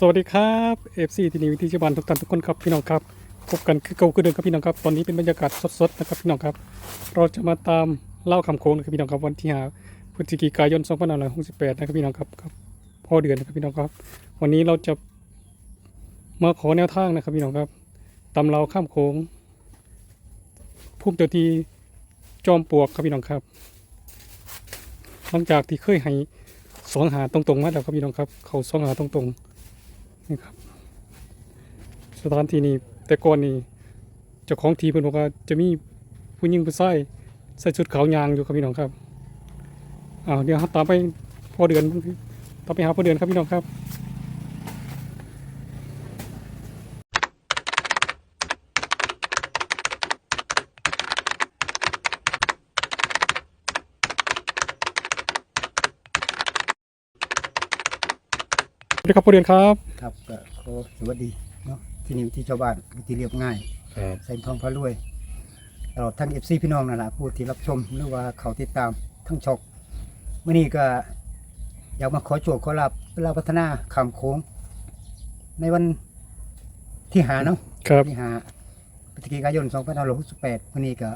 สวัสดีครับ FC ที่นี่วิธีชาวบ้านทุกท่านทุกคนครับพี่น้องครับพบกันคือเก่าคือเดิมครับพี่น้องครับตอนนี้เป็นบรรยากาศสดๆนะครับพี่น้องครับ เราจะมาตามเล่าคำโค้งนะครับพี่น้องครับวันที่5พฤศจิกายน2568นะครับพี่น้องครับครับพ่อเดือนนะครับพี่น้องครับ วันนี้เราจะมาขอแนวทางนะครับพี่น้องครับตำเราข้ามโค้งภูมิเจ้าที่จอมปลวกครับพี่น้องครับ หลังจากที่เคยให้สองหาตรงๆมาแล้วครับพี่น้องครับ เขาสองหาตรงๆ นี่ครับ สถานที่นี้แต่ก่อนนี่เจ้าของทีเพิ่นบอกว่าจะมีผู้หญิงผู้ชายใส่ชุดขาวยางอยู่ครับพี่น้องครับอ้าวเดี๋ยวเราตามไปพ่อเดือนตามไปหาพ่อเดือนครับพี่น้องครับสวัสดีครับพ่อเดือนครับ ครับก็ขอสวัสดีเนาะที่นี่วิธีชาวบ้านวิธีเรียบง่ายครับใส่ทองพระรวยตลอดทั้งเอฟซีพี่น้องนั่นแหละผู้ที่รับชมหรือว่าเขาติดตามทั้งชกเมื่อนี้ก็อยากมาขอโจทย์ขอรับเราพัฒนาคำโค้ง ในวันที่หาเนาะครับที่หาพฤศจิกายน2568วันนี้ก็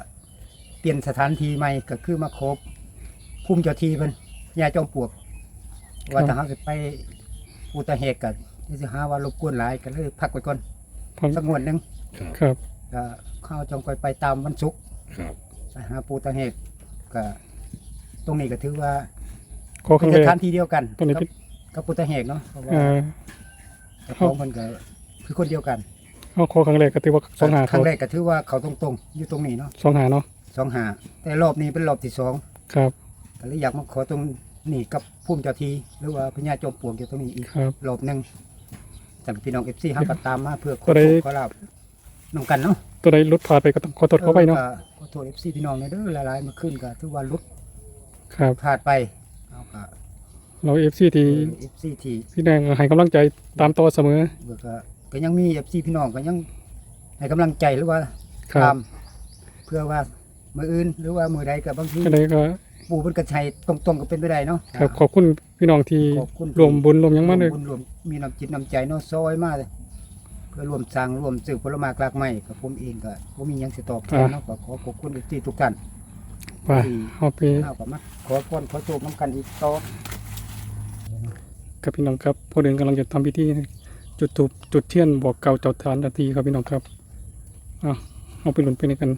เปลี่ยนสถานที่ใหม่ก็คือมาครบภูมิเจ้าที่เพิ่นยาจอมปลวก ว่าถ้าหาสิไปอุตเหตุกัน ที่สิหาว่ารบกวนหลายก็เลยพักไว้ก่อนผมสักงวดหนึงครับครับ ก็เข้าจงไปไปตามวันศุกร์ครับไปหาปูตะเหตุก็ตรงนี้ก็ถือว่าขอคเป็รั้นงแรกสถานที่เดียวกันตรงนี้กัเป็น กับปูตะเหตุเนาะเพราะว่าเอ่อเจ้าของมันก็คือคนเดียวกันเอาขอครั้งแรกก็ถือว่าสองหาคเขารั้งแรกก็ถือว่าเขาตรงๆ อยู่ตรงนี้เนาะสองหาเนาะสองหาแต่รอบนี้เป็นรอบที่สอง ครับ ก็เลยอยากมาขอตรงนี้กับพุ่มเจ้าทีหรือว่าพญาจอมปลวกอยู่ตรงนี้อีกครับ รอบหนึ่ง สำหรับพี่น้องเอฟซีห้าก็ตามมาเพื่อขก็อได้โทษขอลาบน้ำกันเนาะตัวใดหลุดผ่านไปก็ต้องขอโทษเขาไปเนาะออก็ขอโทษเอฟซีพี่น้องในเด้อหลายๆมาขึ้นก็ถือว่าลุดครับพลาดไปเอาก็เราเอฟซีที่เอฟซีที่พี่แดงให้กำลังใจตามต่อเสมอเบิกก็ก็ยังมีเอฟซีพี่น้องก็ยังให้กำลังใจหรือว่าครัตาบมเพื่อว่ามืออื่นหรือว่ามือใดก็บางทีก็เลยก็ ปู่เพิ่นก็ใช้ตรงๆก็เป็นไปได้เนาะ ครับขอบคุณพี่น้องที่ขอบคุณ รวมบุญรวมหยังมาเลยรวรวมมีน้ำจิตน้ำใจเนาะซอยมาเลยเพื่อรวมสร้างรวมสืบผลไม้กลากไม้กับผมเองก็บ่มีหยังสิตอบแทนเนาะก็ขอขอบคุณที่ทุกท่านไปเอาไป เอาก็มาขอพรขอโชคน้ำกันอีกต่อกับพี่น้องครับพวกเดินกำลังจะทำพิธีจุดถูปจุดเทียนบอกเกล่าวเจ้าฐานนาทีครับพี่น้องครับอะเอาไปหลุนไปในกัน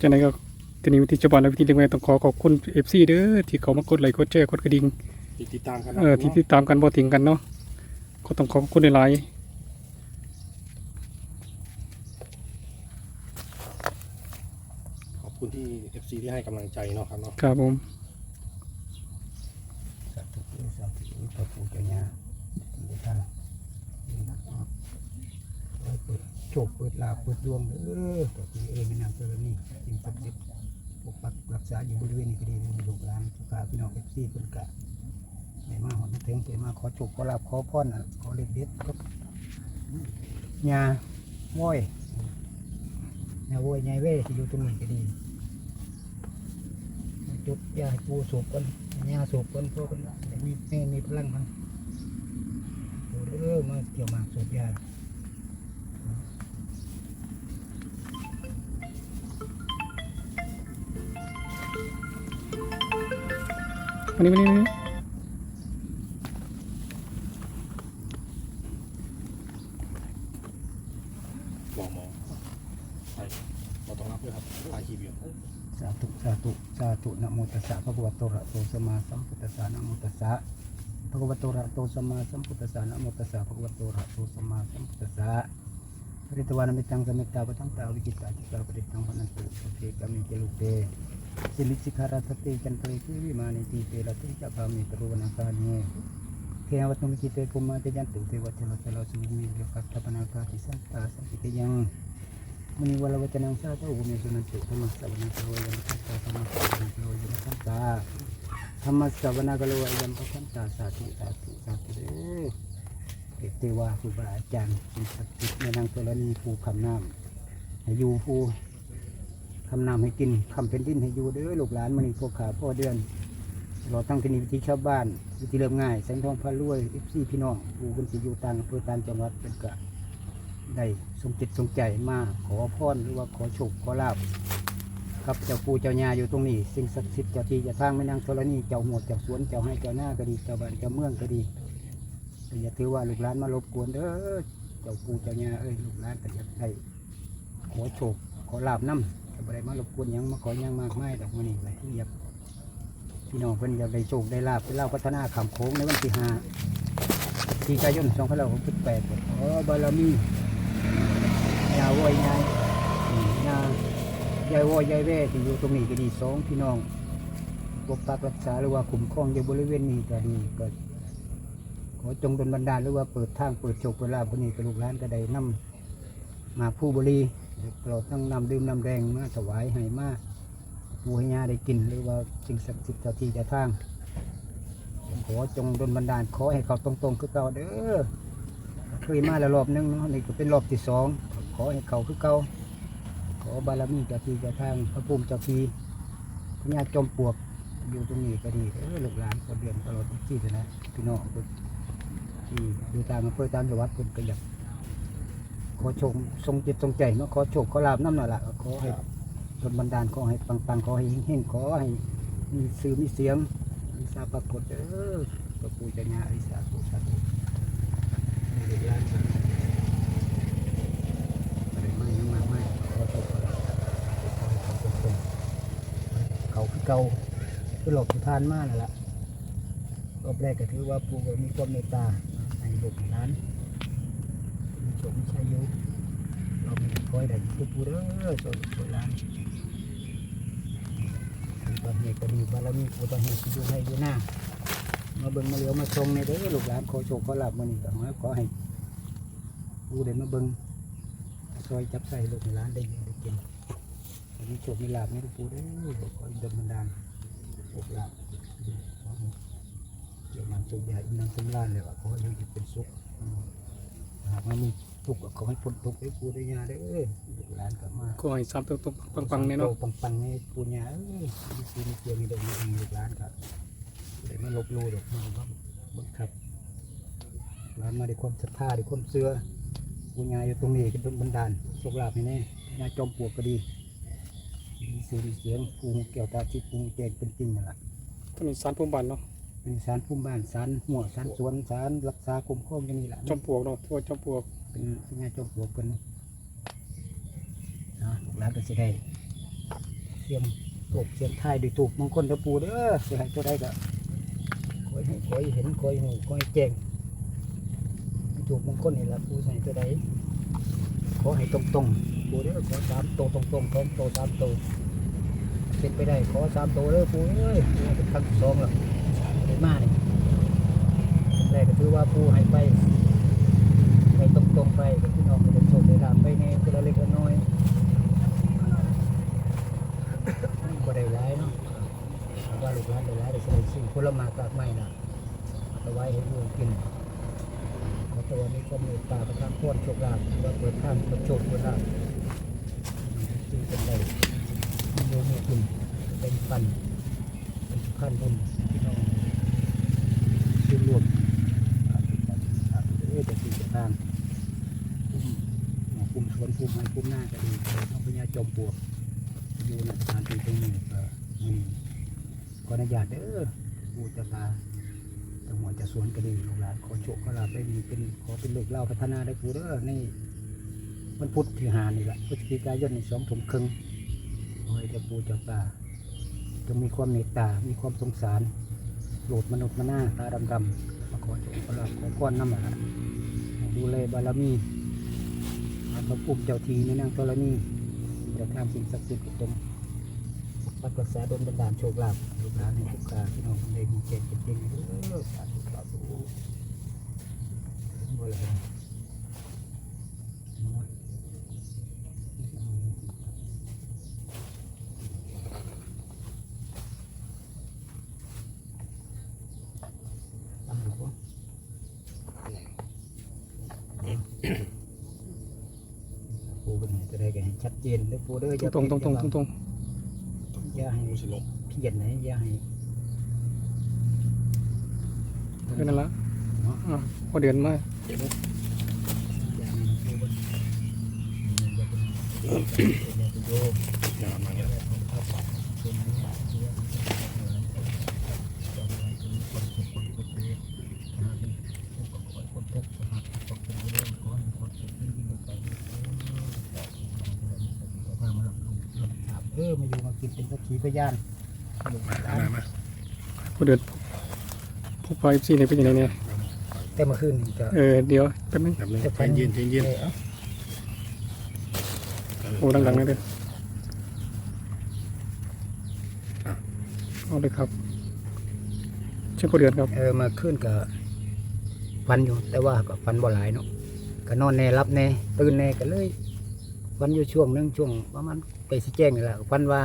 จากนั้นก็ทีนี้วิธีชาวบ้านและวิธีเลี้ยงแม่ต้องขอขอบคุณเอฟซีเด้อที่เขามากดไลค์กดแชร์กดกระดิ่งติดตามกันเออที่ติดตามกันบ่ทิ้งกันเนาะก็ต้องขอบคุณหลายขอบคุณที่ FC ที่ให้กำลังใจเนาะครับเนาะๆครับผม สาธุสาธุพระปู่เจ้าย่าทุกท่านเปิดโชคเปิด ลาภเปิดดวงเออตัวที่เอ้ยไม่นำเจอนี่สิ่งศักดิ์สิทธิ์ปกปักรักษาอยู่บริเวณนี้ก็ดีมีลูกหลานทุกขาพี่น้องเอฟซีเพิ่นกะในมาหอดมาถึงไปมาขอโชคขอลาภขอพรนะขอเลขเด็ดก็ยาว้อยยาว้อยยายเว่ที่อยู่ตรงนี้ก็ดีจุดยาปูสูบกันยาสูบกันพื่อกันมีแม่มีพลังมันปูเด้อมาเกี่ยวมาสูบยา วันนี้วันนี้วันนี้มองมองใช่เราต้องรับด้วยครับถ่ายคลิปอยู่สาธุสาธุสาธุนะโมตัสสะภะคะวะโตอะระหะโตสัมมาสัมพุทธัสสะนะโมตัสสะภะคะวะโตอะระหะโตสัมมาสัมพุทธัสสะนะโมตัสสะภะคะวะโตอะระหะโตสัมมาสัมพุทธัสสะปริตวานามิตังสมิตาปทังตาวิกิตาจิตาปริตังพนันตุสเทกามิเจลุเต สิลิสิกขารัตเตจันทริคุวิมานิติเตระติจักามิตรุวนาคาเนเทวตุมกิเตปุมาเตยันตุเทวเทวเทวสุมิเดียวกับทัพนาคาทิสันตาสังกิเตยังมณีวลวัจนังสาธุบุญสุนันตุธรรมสัพนาคโรยันตัสสะธรรมสัพนาคโรยันตัสสะรรมสวนากโลยัมพันตาสาธุสาธุสาธุเด้อเทวาครูบาอาจารย์สิ่งศักดิ์สิทธิ์ในนางธรณีภูคำน้ำอยู่ภู คำน้ำให้กินคำเป็นดินให้อยู่เด้อลูกหลานมันนี่พวกขาพ่อเดือนเราตั้งที่นี่วิธีชาวบ้านวิธีเริ่มง่ายแสงทองพระรวยเอฟซีพี่น้องผู้คนที่อยู่ต่างอำเภอต่างจังหวัดเป็นกะได้สมจิตสมใจมาขอพรหรือว่าขอโชคขอลาบครับเจ้าปู่เจ้ายาอยู่ตรงนี้สิ่งศักดิ์สิทธิ์เจ้าที่เจ้าทางแม่นางธรณีเจ้าหัวเจ้าสวนเจ้าให้เจ้าหน้าก็ดีเจ้าบ้านเจ้าเมืองก็ดีก็อย่าถือว่าลูกหลานมารบกวนเด้อเจ้าปู่เจ้ายาเอ้ยลูกหลานก็อยากได้ขอโชคขอลาบน้ำ ก็บ่ได้มารบกวนหยังมาขอหยังมากมายดอกมื้อนี้ไปอยากพี่น้องเพิ่นอยากได้โชคได้ลาบได้เล่าพัฒนาขำโค้งในวันที่ห้าที่กายน2568ขอบารมียาวไว้ยายอืมยายายวอยายแว่ที่อยู่ตรงนี้ก็ดีสองพี่น้องปกปักรักษาหรือว่าคุ้มครองอยู่บริเวณนี้ก็ดีก็ขอจงดลบันดาลหรือว่าเปิดทางเปิดโชคเปิดลาภคนนี้กับลูกหลานก็ได้นำมาผู้บริ ตลอดทั้งนำดื่มน้ำแดงมาถวายให้มาผู้ให้ยาได้กินหรือว่าสิ่งศักดิ์สิทธิ์เจ้าที่เจ้าทางขอจงดลบันดาลขอให้เขาตรงๆคือเก่าเด้อเคยมาแล้วรอบนึงเนาะนี่ก็เป็นรอบที่สองขอให้เขาคือเก่าขอบารมีเจ้าที่เจ้าทางพระภูมิเจ้าที่พญาจอมปลวกอยู่ตรงนี้ก็ดีเออลูกหลานคนเดือนตลอดที่นะพี่น้องคนที่อยู่ตามอำเภอตามจังหวัดคนก็อยาก ขอชมทรงจิตทรงใจเนาะขอโชคขอลาบน้ำหน่อยละขอให้ดลบันดาลขอให้ปังๆขอให้เฮงๆขอให้มีสื่อมีเสียงมีสาปรากฏเออพระปูจ้าญาอริสาธุสาธุลูกหลานอะไม่มาไม่ขอโทษขาเขาคือเก่าคือหลอกสุทานมากนั่นแหละรอบแรกก็ถือว่าปู่ก็มีความเมตตาในลูกนร้น มีโชมชัยอยู่เรามีคอยได้คือปู่เด้อโชคโชคร้านตอนนี้ก็ดีบารมีตอนนี้ที่อยู่ให้อยู่หน้ามาเบิ่งมาเหลียวมาชมในเด้อลูกหลานขอโชคขอลาบมื้อนี้ก็ขอให้ปู่ได้มาเบิ่งซอยจับใส่ลูกในร้านได้อยู่ได้กินวันนี้โชคมีลาบไหมลูกปูเด้อขออินบันดาลโชคลาบขอให้เกี่ยวมันสุขใหญ่นางสำราญเลยว่าขอให้อยู่เป็นสุขหากมันมี ทุกข์ก็ขอให้พ้นทุกข์ให้ปูได้ยาได้อเอ้ยลูกหลานกลับมาก็ให้ซ้ำตรงๆปังๆเนี่ยเนาะปังปังๆให้ปูยาเอ้ยมีซีมีเกียมีเด็กมีเองลูกหลานครับเดี๋ยวมาลบลู่ดอกมันก็บังคับร้านมาด้วยความศรัทธาด้วยความเชื่อปูญาอยู่ตรงนี้ก็เป็นบันดาลโชคลาภให้แน่ญาจอมปลวกก็ดีมีเสียงมีเสียงภูมิเกี่ยวตาที่ภูมิแจงเป็นจริงนั่นแหละถนนสารภูมิบันเนาะเป็นสารภูมิบ้านสารหัวสารสวนสารรักษาคุ้มครองอย่างนี้แหละจอมปลวกเนาะทั่วจอมปลวก เป็นญาจอมปลวกเป็นนะลูกหลานก็จะได้เสียมถูกเสียมท้ายด้วยถูกมงคลตะปูเด้อสิให้ตัวใดก็คอยให้คอยเห็นคอยหูคอยแจ้งถูกมงคลนี่ละปูใส่ตัวใดขอให้ตรงตรงปูเด้อขอสามโตตรงตรงๆพร้อมโตสามโตวเป็นไปได้ขอสามโตเด้อปูเอ้ยเป็นครั้งสองแล้วได้มาเนี่ยแรกก็ถือว่าปูให้ไปไป ไปพี่น้องก็ได้โชคได้ลาภไปในคนละเล็กละน้อยก็ได้ร้ายเนาะว่าลูกหลานได้ร้ายได้ใส่สิ่งผลไม้กากไม้น่ะเอาไว้ให้ลูกกินขอตัวนี้ก็มีตาประทานพ้นโชคลาภว่าเปิดทางเปิดโชคเปิดลาภจึงเป็นใดมีโยมีคุณเป็นปันเป็นขั้นบุญพี่น้องชื่อรวมเอ๊ะจะสี่จะทาง มสวนปุ่มไม้ปุ่มหน้าก็ดีต้องพญาจอมปลวกอยู่ในสถานที่ตรงนี้ก็มีขออนุญาตเด้อผู้จะตาจังหวัดจะสวนก็ดีลูกหลานขอโชคขอลาได้ดีเป็นขอเป็นเลขเล่าพัฒนาได้กูเด้อในวันพุธที่หานี่แหละพฤศจิกายนในสองถุงครึ่งขอให้เจ้าปูเจ้าตาจงมีความเมตตา มีความสงสารโปรดมนุษย์มาหน้าตาดำๆมาขอโชคขอลาขอก้อนน้ำหละให้ดูแลบารมี พระภูมิเจ้าทีในนางธรณีจะทำสิ่งศักดิ์สิทธิ์กับตนปักรักษาดลบันดาลโชคลาภลูกหลานในทุกการที่น้องในมีเจตเป็นจริงเออสาธุสาธุบ่เลย ชัด เจนเด้อปูเด้ออย่าตรงตรงตรงตรงตรงอย่าให้ดูสิลงเพี้ยนนะอย่าให้เออนั่นละอะพอเดือนมาเดี๋ยวนะอย่าให้ปูเบิ่งอย่าเป็นอย่าเป็นโยม อย่ามาเนี่ย เออมาอยู่มากินเป็นสักขีพยาน มามามา พอ เดือนพบไฟซีเนี่ยเป็นยังไงเนี่ยแต่เมื่อคืนนี่ก็เออเดี๋ยวแป๊บนึงแบบนึงใจเย็นใจเย็นเอ้าโอ้ดังๆเลยเด้อเอาเลยครับเช่นพอเดือนครับเออมาคืนก็ฟันอยู่ แต่ว่าก็ฟันบ่หลายเนาะก็นอนแน่รับแน่ตื่นแน่ก็เลยฟันอยู่ช่วงหนึงช่วงประมาณไปสิแจ้งนี่แหละฟันว่า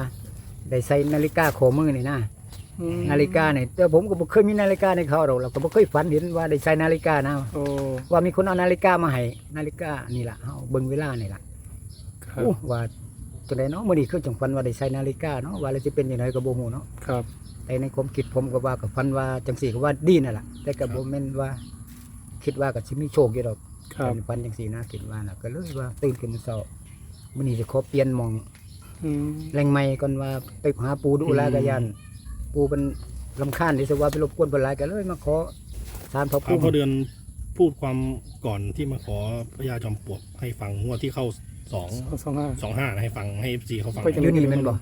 ได้ใส่นาฬิกาข้อมือนี่นะอืม นาฬิกาเนี่ยแต่ผมก็บ่เคยมีนาฬิกาในเขาเราเราก็บ่เคยฝันเห็นว่าได้ใส่นาฬิกานะโอ้ว่ามีคนเอานาฬิกามาให้นาฬิกานี่ล่ะเฮาเบิ่งเวลานี่ล่ะครับโอ้ว่าจังไดเนาะมื้อนี้คือจังฝันว่าได้ใส่นาฬิกาเนาะว่าแล้วสิเป็นจังไดก็บ่ฮู้เนาะครับแต่ในความคิดผมก็ว่าก็ฝันว่าจังสี่ก็ว่าดีนั่นล่ะแต่ก็บ่แม่นว่า คิดว่าก็สิมีโชคอยู่ดอกครับเป็นฝันจังสี่นะคิดว่าน่ะก็เลยว่าตื่นขึ้นมาเช้ามื้อนี้จะขอเปลี่ยนหมองอืมแหล่งใหม่ก่อนว่าไปหาปูดูแลกะยัน ปูเป็นลำคาญที่สว่าไปรบกวนเพิ่นหลายก็เลยมาขอสารพระเอาภูมิพอเดือนพูดความก่อนที่มาขอพระยาจอมปลวกให้ฟังงวดที่เข้าสองสองสองห้าสองห้าให้ฟังให้เอฟซีเขาฟังไปจังอยู่นี่แมันบ่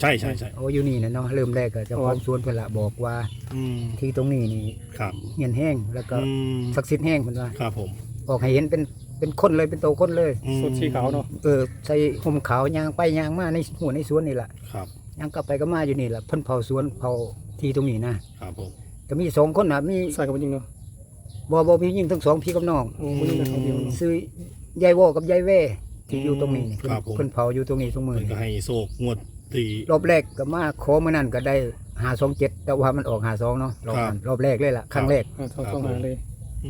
ใช่ใช่ใช่โอ้อยู่นี่นะเนาะเริ่มแรกก็เจะอ๋อความสวนเพิ่นละบอกว่าอืมที่ตรงนี้นี่ครับเหียนแห้งแล้วก็อืมศักดิ์สิทธิ์แห้งเพิ่นว่าครับผมบอกให้เห็นเป็นเป็นคนเลยเป็นโตคนเลย อืมสุดสีขาวเนาะเออใส่ห่มขาวยางไปยางมาในหัวในสวนนี่แหละครับ ยางกลับไปก็มาอยู่นี่แหละเพิ่นเผาสวนเผาที่ตรงนี้นะครับผมก็มีสองคนน่ะมีใส่กับมันจริงเนาะบ่บ่มียิ่งทั้งสองพี่กับน้องอืม ซื้อยายโวกับยายเว่ที่อยู่ตรงนี้นี่ครับผม เพิ่นเผาอยู่ตรงนี้ตรงมือเพิ่นก็นี่ให้โศกงวดที่รอบแรกก็มาขอมานั่นก็ได้หาสองเจ็ดแต่ว่ามันออกหาสองเนาะรอบนั้นรอบแรกเลยล่ะครั้งแรก อ่าสองสองห้าเลย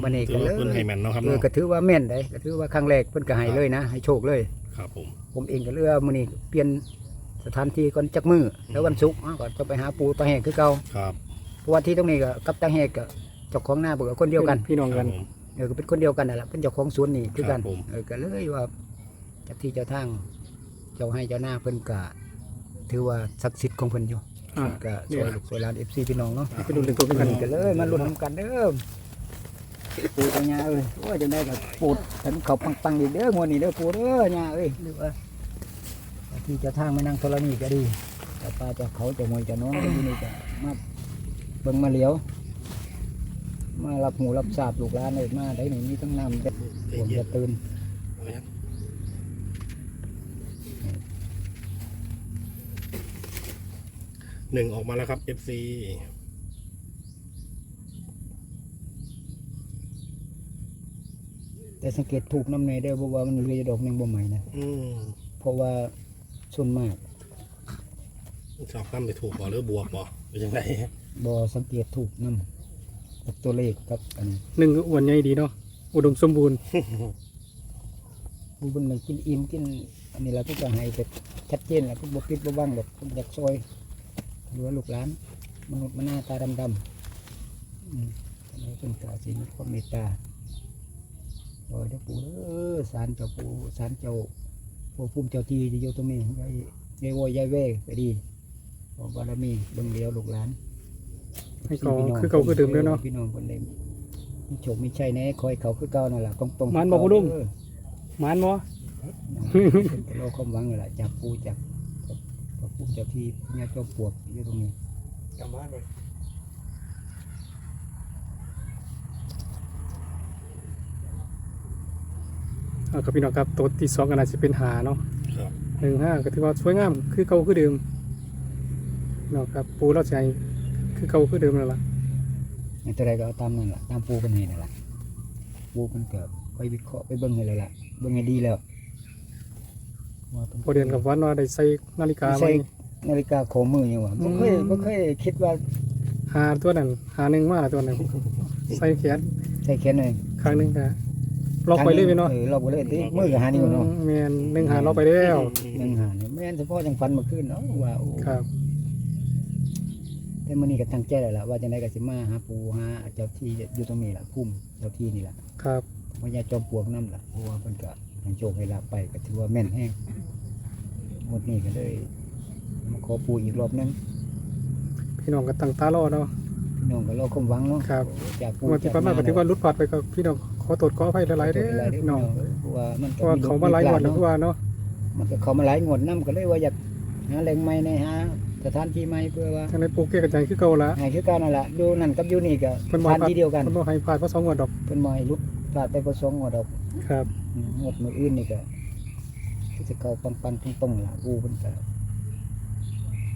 วันนี้ก็ถือว่าเลย เพิ่นให้แมนเนาะครับเออเนาะก็ถือว่าแม่นได้ก็ถือว่าครั้งแรกเพิ่นก็ให้เลยนะให้โชคเลย ครับผมผมเองก็เลือกมื้อนี้เปลี่ยน สถานที่ก่อนจักมือแล้ววันศุกร์อ้าวก็จะไปหาปูตาแหกคือเก่าครับเพราะว่าที่ตรงนี้ก็กับตาแหกก็เจ้าของหน้าเบิกคนเดียวกันพี่น้องคกัรับนผมเออก็เป็นคนเดียวกันนั่นแหละเป็นเจ้าของสวนนี่คือกันครับผมเออก็เลยว่าจากที่เจ้าทางเจ้าให้เจ้าหน้าเพิ่นก็ถือว่าศักดิ์สิทธิ์ของเพิ่นอยู่อ่าก็สวยลูกสวยหลานเอฟซีพี่น้องเนาะไปดูเรื่องตัวพี่กักันนกันเลยมาลุ้นนำกันเด้อปูตัญญาเอ้ยโอ้ยจังได้ก็ปูดฉันเขาปังๆอีกเด้องวดนี้เด้อปูเด้อญาเอ้ยหรือว่า ที่เจ้าทางมานั่งธรณีก็ดีเจ้าป่าเจ้าเขาเจ้าหมวยเจ้าน้องที่นี่ก็มาเบิ่งมาเหลียว มารับหูรับทราบลูกหลานเลยมาได้หนึ่งมีทั้งน้ำเด็ดผมจะตื่นหนึ่งออกมาแล้วครับ FC แต่สังเกตถูกน้ำในได้อเพราะว่ามันเหลืออยู่ดอกหนึ่งบ่ใหม่นะอืมเพราะว่า ส่วนมากชอบตั้มไปถูกบ่หรือบวกบ่เป็นยังไงบ่สังเกตถูกน้ำกับตัวเลขครับอันนี้หนึ่งก็อ้วนใหญ่ดีเนาะอุดมสมบูรณ์ผู้เป็นมันกินอิ่มกิน อันนี้เราก็จะให้แบบชัดเจนแหละก็บ่ปิดบ่บังแบบอยากซอยหรือว่าลูกหลานมนุษย์มันหน้าตาดำๆอืมอันนี้เป็นกาสิมีความเมตตาโดยเจ้าปู่เด้อศาลเจ้าปู่ศาลเจ้า ปู่ภูมิเจ้าที่ที่อยู่ตรงนี้ยายยายโวยยายเว่ก็ดีขอบารมีเบิ่งเดียวลูกหลานให้เขาคือเขาคือเดิมด้วยเนาะพี่น้องคนเดิมมีโชคมีชัยแน่คอยเขาคือเก่านั่นแหละตรงตรงๆมันบอกผู้ลุงเออหมานบ่เราความหวังนั่นแหละจากปูจากพระภูมิเจ้าที่เนี่ยเจ้าปวกอยู่ตรงนี้กลับบ้านเลย อ่าครับพี่น้องครับตัวที่สองก็น่าจะเป็นหาเนาะครับหนึ่งห้าก็ถือว่าสวยงามคือเก่าคือเดิมเนาะครับปูเราใจคือเก่าคือเดิมแล้วล่ะอันตรายก็เอาตามนั่นแหละตามปูเป็นเหตุนั่นแหละปูเป็นเกิดไปวิเคราะห์ไปเบิ่งให้เลยล่ะเบิ่งให้ดีแล้วว่าป็พอเดือนกับวันว่าได้ใส่นาฬิกาใส่ไว้นาฬิกาข้อมือยังวะบ่เคยอืมบ่เคยคิดว่าหาตัวนั้นหาหนึ่งมาละตัวนั้นใส่แขนใส่แขนเลยข้างหนึงก็ไป ล็อกไปเลยไหมเนาะ ออล็อกไปเลยติมือกับหานิ้วเนาะแมนหนึ่งหาล็อกไปแล้วหนึ่งหานี่แม่นเฉพาะจังฟันเมื่อคืนเนาะว่าโอ้ครับแต่มื้อนี้ก็ตั้งใจแล้วล่ะว่าจังไดก็สิมาหาปู่หาเจ้าที่อยู่ตรงนี้ล่ะภูมิเจ้าที่นี่ล่ะครับพญาจอมปลวกนํล่ะเพราะว่าเพิ่นก็ให้โชคให้ลาภไปก็ถือว่าแม่นแฮงหมดนี้ก็เลยมาขอปู่อีกรอบหนึงพี่น้องก็ตั้งตารอเนาะ พี่น้องก็รอความหวังเนาะครับ จากปู่วันที่ผ่านมาก็ถือว่ารุดผ่านไปกับพี่น้องข อตรวจขออภัยหลายๆเด้อพี่น้องเพราะว่ามันเพก็ราะว่าเขามาหลายงวดแล้วเนาะคือว่าเนาะมันก็เขามาหลายงวดนํก็เลยว่าอยากหาแหล่งใหม่ในหาสถานที่ใหม่เพื่อว่าทางในปูเก้กันใจคือเก่าละให้คือกันนั่นแหละอยู่นั่นกับอยู่นี่ก็เพิ่นบ่ผ่านผ่านที่เดียวกันเพิ่นบ่ให้ผ่านเพราะสองงวดดอกเป็นมอยรุดพลาดไปประสงค์งวดดอกครับ อืมงวดมืออื่นนี่ก็ที่จะเก่าปันปันตรงๆล่ะกูเป็นก็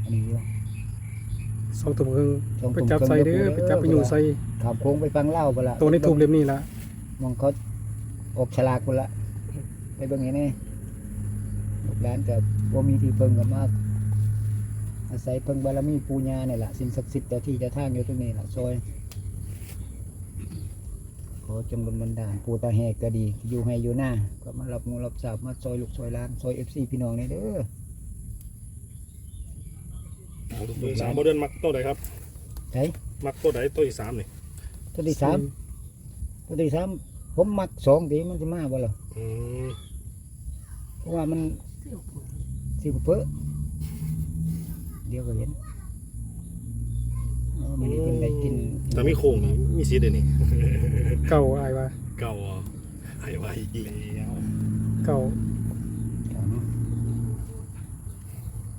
อันนี้อยู่ สองถุงครึ่งสองไปทุ่มจับครึ่งใส่เด้อไปจับไปอยู่ใส่ขับโค้งไปฟังเล่าไปละตัวในถุงเล่มนี้ละ มองเขาออกฉลากไปละไปเบิ่งอย่างนี้ลูกหลานกับว่ามีที่เพิ่งกันมาก อาศัยเพิ่งบารมีปูญาเนี่ยแหละสิ่งศักดิ์สิทธิ์เจ้าที่เจ้าทางอยู่ตรงนี้แหละซอย ขอจงดลบันดาลปูตาแหกก็ดี อยู่ให้อยู่หน้า ก็มารับงูรับสาบมาซอยลูกซอยหล้านซอยเอฟซีพี่น้องนี่เด้อตัวที่สามโมเดิร์นมักตัวไหนครับไอ้มักตัวไหนตัวที่สามนี่ตัวที่สาม ตัวที่สามผมมักสองทีมันจะมาบ่ล่ะอืมเพราะว่ามันสิบเพ้อเดี๋ยวก็เห็นเอามันได้กินได้กินแต่มีโค้งนี่มีสีเด่นนี่เก่าอายว่าเก่าอะไอ้ไว้อีกแล้วเก่าเอาเนาะ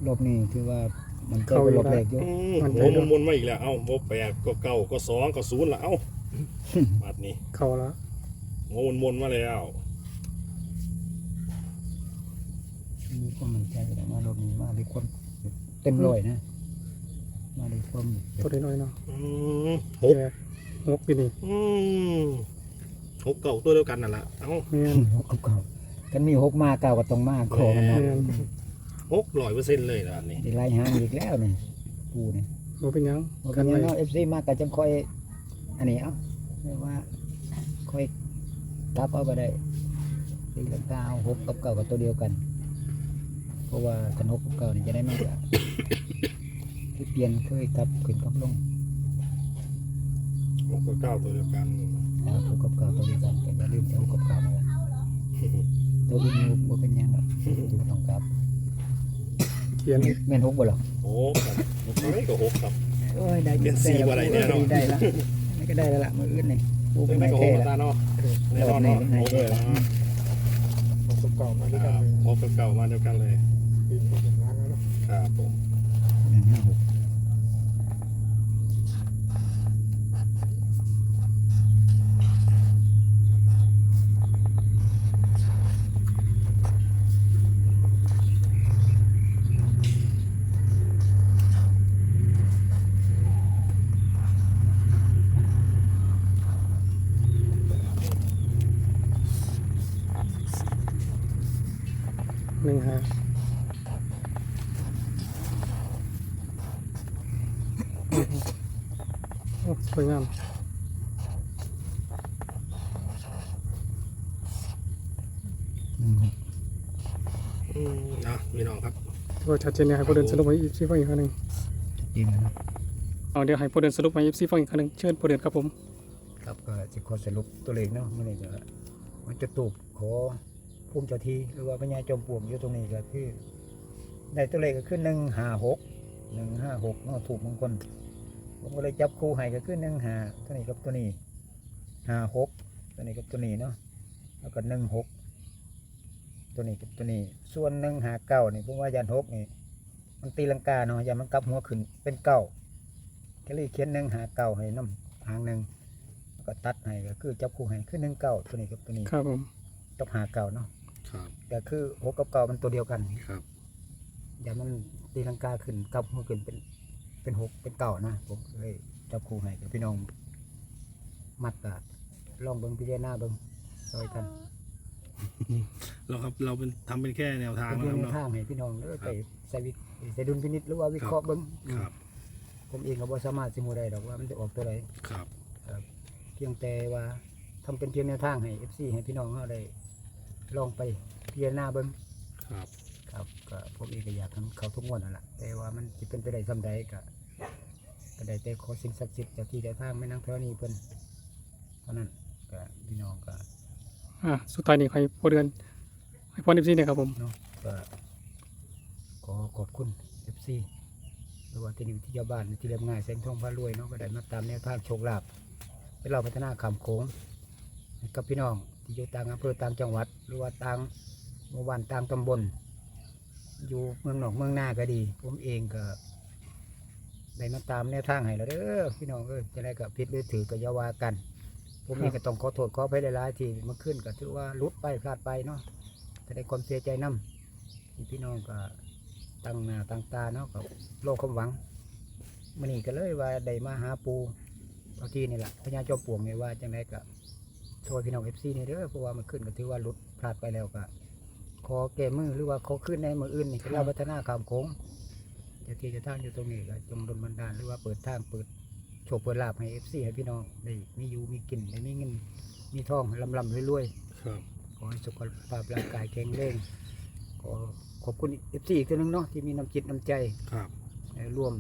รอบนี้ถือว่ามันเกิดเป็นรอบแรกอยู่ อืมโอ้มันวนมาอีกแล้ว เอ้าโมแปดก็เก้าก็สองก็ศูนย์ละเอ้า บัดนี้เก่าละโง่วนวนมาแล้วมีความมั่นใจแต่มารอบนี้มาด้วยความเต็มร้อยนะ มาด้วยความตัวน้อยๆเนาะอืมหกแกหกปีนี่อืมหกเก่าตัวเดียวกันนั่นแหละเอ้าแม่นหกกับเก่ากันมีหกมาเก้าก็ต้องมาขอมันนะแม่นหกร้อยเปอร์เซ็นต์เลยนะอันนี้ได้ไล่หางอีกแล้วนี่กูนี่บ่เป็นหยังว่ากัเป็นนไว้ยังเนาะเอฟซีมากก็จังคอย อันนี้เอ้าเรียกว่าคอยกลับเอาไปได้ตีลังกาเอาหกกับเก่ากับตัวเดียวกัน เพราะว่ากันหกกับเก่านี่จะได้ไม่เสียคือเปลี่ยนเคยกลับขึ้นกลับลงหกกับเก้าตัวเดียวกันแล้วหกกับเก่าตัวเดียวกันแต่อย่าลืมจะหกกับเก่านะตัวอื่นบ่เป็นหยังหรอกตัวต้องกลับเขียนแม่นหกบ่หรอโอ้ครับหกไม่ก็หกครับโอ้ยได้เปลี่ยนสีบ่ได้แน่เนาะได้ละ นี่ก็ได้แล้วล่ะมืออื่นนี่ปูเป็เป็นนไม่ไม้ก็หแท้กละตาเนาะแน่นอนรอบนี้เนาะเป็นไงหกเลยแท้นะหกเก่ามาด้วยคกัรันบหกกับเก่ามาเดียวกันเลยครับผมหนึ่งห้าหก หนึ่งห้าโอ้สวยงามหนึ่งหกอืมนะพี่น้องครับถือว่าชัดเจนเนี่ยให้ผู้เดินสรุปให้อีซีฟังอีกครั้งหนึ่งจริงนะเอาเดี๋ยวให้ผู้เดินสรุปให้อีซีฟังอีกครั้งหนึ่งเชิญผู้เดินครับผม ครับก็จะขอสรุปตัวเลขเนาะมันนี่ก็มันจะตูบขอ ภูมิเจ้าที่หรือว่าพญาจอมปลวกอยู่ตรงนี้ก็คือได้ตัวเลขก็คือหนึ่งห้าหกหนึ่งห้าหกเนาะถูกมงคลผมก็เลยจับคู่ให้ก็คือหนึ่งห้าตัวนี้กับตัวนี้ห้าหกตัวนี้กับตัวนี้เนาะแล้วก็หนึ่งหกตัวนี้กับตัวนี้ ส่วนหนึ่งห้าเก้านี่ผมว่ายันหกนี่มันตีลังกาเนาะยันมันกลับหัวขึ้นเป็นเก้าก็เลยเขียนหนึ่งหาเก้าให้น้ำหางหนึ่งแล้วก็ตัดให้ก็คือจับคู่ให้คือหนึ่งเก้าตัวนี้กับตัวนี้ครับผมต้องหาเก้าเนาะ ครับ แต่คือหกกับเก้ามันตัวเดียวกันครับอย่ามันตีลังกาขึ้นกลับหัวขึ้นเป็นเป็นหกเป็นเก้านะผมเลยจับคู่ให้กับพี่น้องมัดกาลองเบิ้งพิจารณาเบิ้งซอยกันเราครับเราเป็นทำเป็นแค่แนวทางเป็นนะคเพียรับงแนวเนาะทางให้พี่น้องเออไปใส่วิใส่ดุลพินิจหรือว่าวิเคราะห์เบิ้งครับผมเองก็บ่สามารถสิมูได้ดอกว่ามันจะออกตัวไหนครับ เพียงแต่ว่าทำเป็นเพียงแนวทางให้ FC ให้พี่น้องเขาได้ ลองไปพิจารณาเบิ่งครับครับก็ผมเองก็อยากทำเขาทุกงวดนั่นแหละแต่ว่ามันจะเป็นไปได้สำใดก็ก็ได้แต่ขอสิ่งศักดิ์สิทธิ์เจากที่เดียวทางไม่นั่งเท่านี้เพิ่นเท่านั้นก็พี่น้องก็อ่าสุดท้ายนี้ให้พอเดือนให้พอเอฟซีเนี่ยครับผมเนาะก็ขอขอบคุณ FC หรือว่าที่นี่ที่เจ้าบ้านที่เรียบง่ายแสงทองพารวยเนาะก็ได้มาตามแนวทางโชคลาภไปเราพัฒนาคำโค้งให้กับพี่น้อง ที่อยู่ต่างอำเภอต่างจังหวัด หรือว่าต่างหมู่บ้านต่างตำบล อยู่เมืองหนอกเมืองหน้าก็ดี ผมเองก็ได้มาตามแนวทางให้แล้วเด้อพี่น้องเอ้ยจะได้กับผิดหรือถือก็อย่าวากัน ผมเองก็ต้องขอโทษขออภัยหลายๆที่เมาขึ้นก็ถือว่าลุดไปพลาดไปเนาะจะได้ความเสียใจนํที่พี่น้องก็ตั้งหน้าตั้งตาเนาะกับโลกความหวังมันนี่ก็เลยว่าได้มาหาปูเอาที่นี่แหละพญาเจอมปวงเนี่ยว่าจังไดก็ โทษพี่น้องเอฟซีนี่เด้อเพราะว่ามันขึ้นก็ถือว่าหลุดพลาดไปแล้วก็ขอแก้มือหรือว่าขอขึ้นในมืออื่นนี่เราพัฒนาขามโค้งเจะที่เจะทางอยู่ตรงนี้ก็จงดลบันดาลหรือว่าเปิดทางเปิดโชคเปิดลาภให้เอฟซีให้พี่น้องได้มีอยู่มีกินได้มีเงินมีทองลำลำรวยๆครับขอให้สุขภาพร่างกายแข็งแรงขอขอบคุณเอฟซีอีกตัวหนึงเนาะที่มีน้ำจิตน้ำใจครับ ได้ร่วม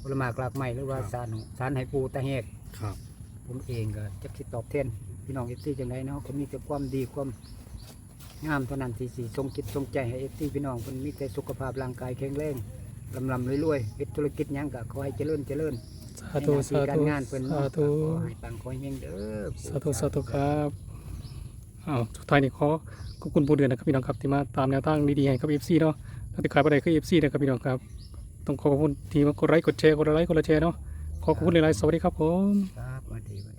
ผลหมากหลากไม้หรือว่าครับ สารของสารให้ปูตาแหกครับ ผมเองก็จะคิดตอบแทน พี่น้องเอฟซีจังไดเนาะก็มีแต่ความดีความงามเท่านั้นที่สีทรงจิตทรงใจให้เอฟซีพี่น้องคนมีแต่สุขภาพร่างกายแข็งแรงลำลำรวยๆเฮ็ดธุรกิจหยังก็ขอให้เจริญเจริญสาธุในหสาน้ที่การธุงานเพิ่นสาเนาะธุขอให้ปังขอให้เฮงเด้อสาธุสาธุครับอ้าวสุดท้ายนี้ขอขอบคุณผู้เดือนนะครับพี่น้องครับที่มาตามแนวทางดีๆให้กับเอฟซีเนาะถ้าติดขายไปได้คือเอฟซีนะครับพี่น้องครับ ต้องขอขอบคุณที่มากดไลค์กดแชร์กดไลค์กดแชร์เนาะขอขอบคุณหลายๆสวัสดีครับผมครับสวัสดี